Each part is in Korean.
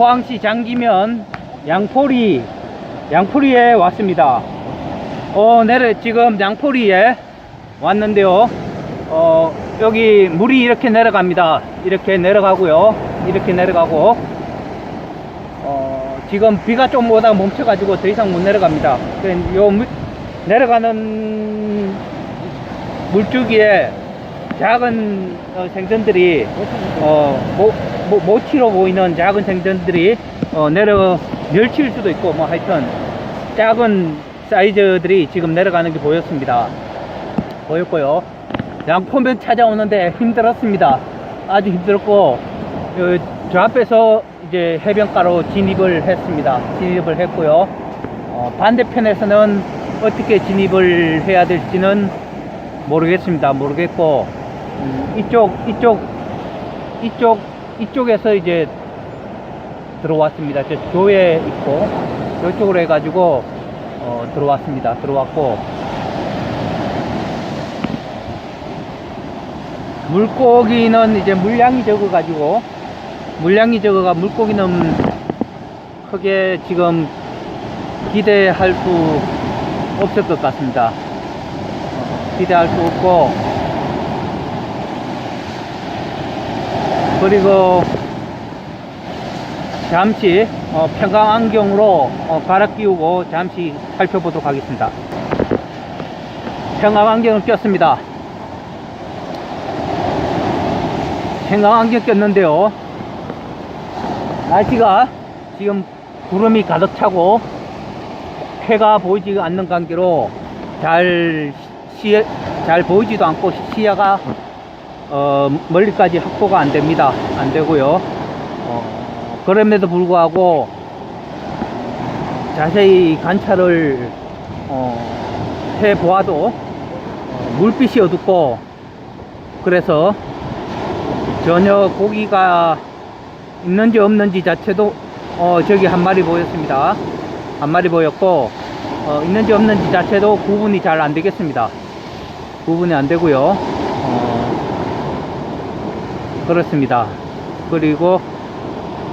포항시 장기면 양포리 양포리에 왔습니다. 어 내려 지금 양포리에 왔는데요. 어 여기 물이 이렇게 내려갑니다. 이렇게 내려가고요. 이렇게 내려가고 어 지금 비가 좀 오다가 멈춰 가지고 더 이상 못 내려갑니다. 물- 내려가는 물줄기에 작은 어, 생선들이 어, 모, 모, 모치로 보이는 작은 생선들이 어, 내려 멸치일 수도 있고 뭐 하여튼 작은 사이즈들이 지금 내려가는 게 보였습니다. 보였고요. 양포면 찾아오는데 힘들었습니다. 아주 힘들었고 요, 저 앞에서 이제 해변가로 진입을 했습니다. 진입을 했고요. 어, 반대편에서는 어떻게 진입을 해야 될지는 모르겠습니다. 모르겠고 음, 이쪽 이쪽 이쪽 이쪽에서 이제 들어왔습니다. 저 교회 있고 이쪽으로 해가지고 어, 들어왔습니다. 들어왔고 물고기는 이제 물량이 적어가지고 물량이 적어가 물고기는 크게 지금 기대할 수 없을 것 같습니다. 어, 기대할 수 없고 그리고 잠시 어, 평강 안경으로 어, 갈아 끼우고 잠시 살펴보도록 하겠습니다. 평강 안경을 꼈습니다. 평강 안경 꼈는데요. 날씨가 지금 구름이 가득 차고 해가 보이지 않는 관계로 잘 시, 잘 보이지도 않고 시야가 어, 멀리까지 확보가 안 됩니다. 안 되고요. 어, 그럼에도 불구하고 자세히 관찰을 어, 해 보아도 어, 물빛이 어둡고 그래서 전혀 고기가 있는지 없는지 자체도 어, 저기 한 마리 보였습니다. 한 마리 보였고 어, 있는지 없는지 자체도 구분이 잘 안 되겠습니다. 구분이 안 되고요. 어, 그렇습니다. 그리고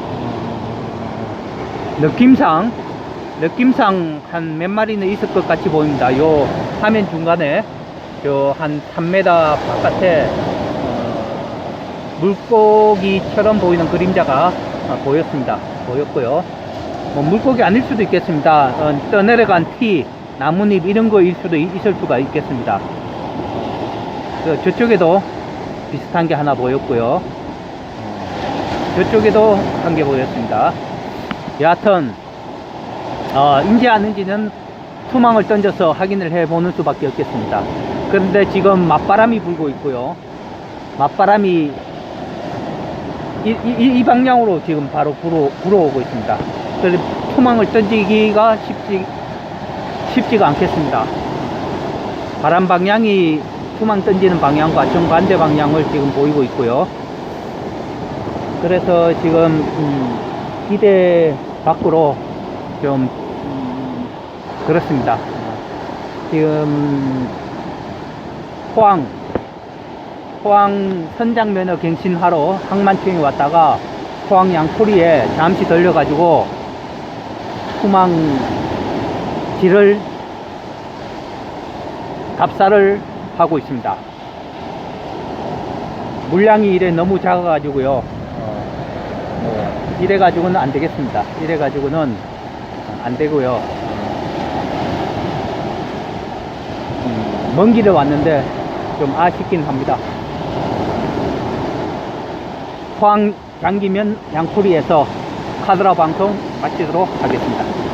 어, 느낌상 느낌상 한 몇 마리는 있을 것 같이 보입니다. 요 화면 중간에 저한 3m 바깥에 어, 물고기처럼 보이는 그림자가 어, 보였습니다. 보였고요. 뭐 물고기 아닐 수도 있겠습니다. 어, 떠내려간 티, 나뭇잎 이런 거일 수도 있- 있을 수가 있겠습니다. 그 저쪽에도 비슷한 게 하나 보였고요. 어, 저쪽에도 한 개 보였습니다. 여하튼 어, 인지 아는지는 투망을 던져서 확인을 해보는 수밖에 없겠습니다. 그런데 지금 맞바람이 불고 있고요. 맞바람이 이, 이, 이 방향으로 지금 바로 불어, 불어오고 있습니다. 그래서 투망을 던지기가 쉽지, 쉽지가 않겠습니다. 바람 방향이 투망 던지는 방향과 정반대 방향을 지금 보이고 있고요. 그래서 지금 음, 기대 밖으로 좀 음, 그렇습니다. 지금 포항 포항 선장면허 갱신하러 항만청에 왔다가 포항 양포리에 잠시 들려가지고 투망지를 답사를 하고 있습니다. 물량이 이래 너무 작아가지고요. 어, 뭐 이래 가지고는 안 되겠습니다. 이래 가지고는 안 되고요. 음, 먼 길에 왔는데 좀 아쉽긴 합니다. 포항 장기면 양포리에서 카드라 방송 마치도록 하겠습니다.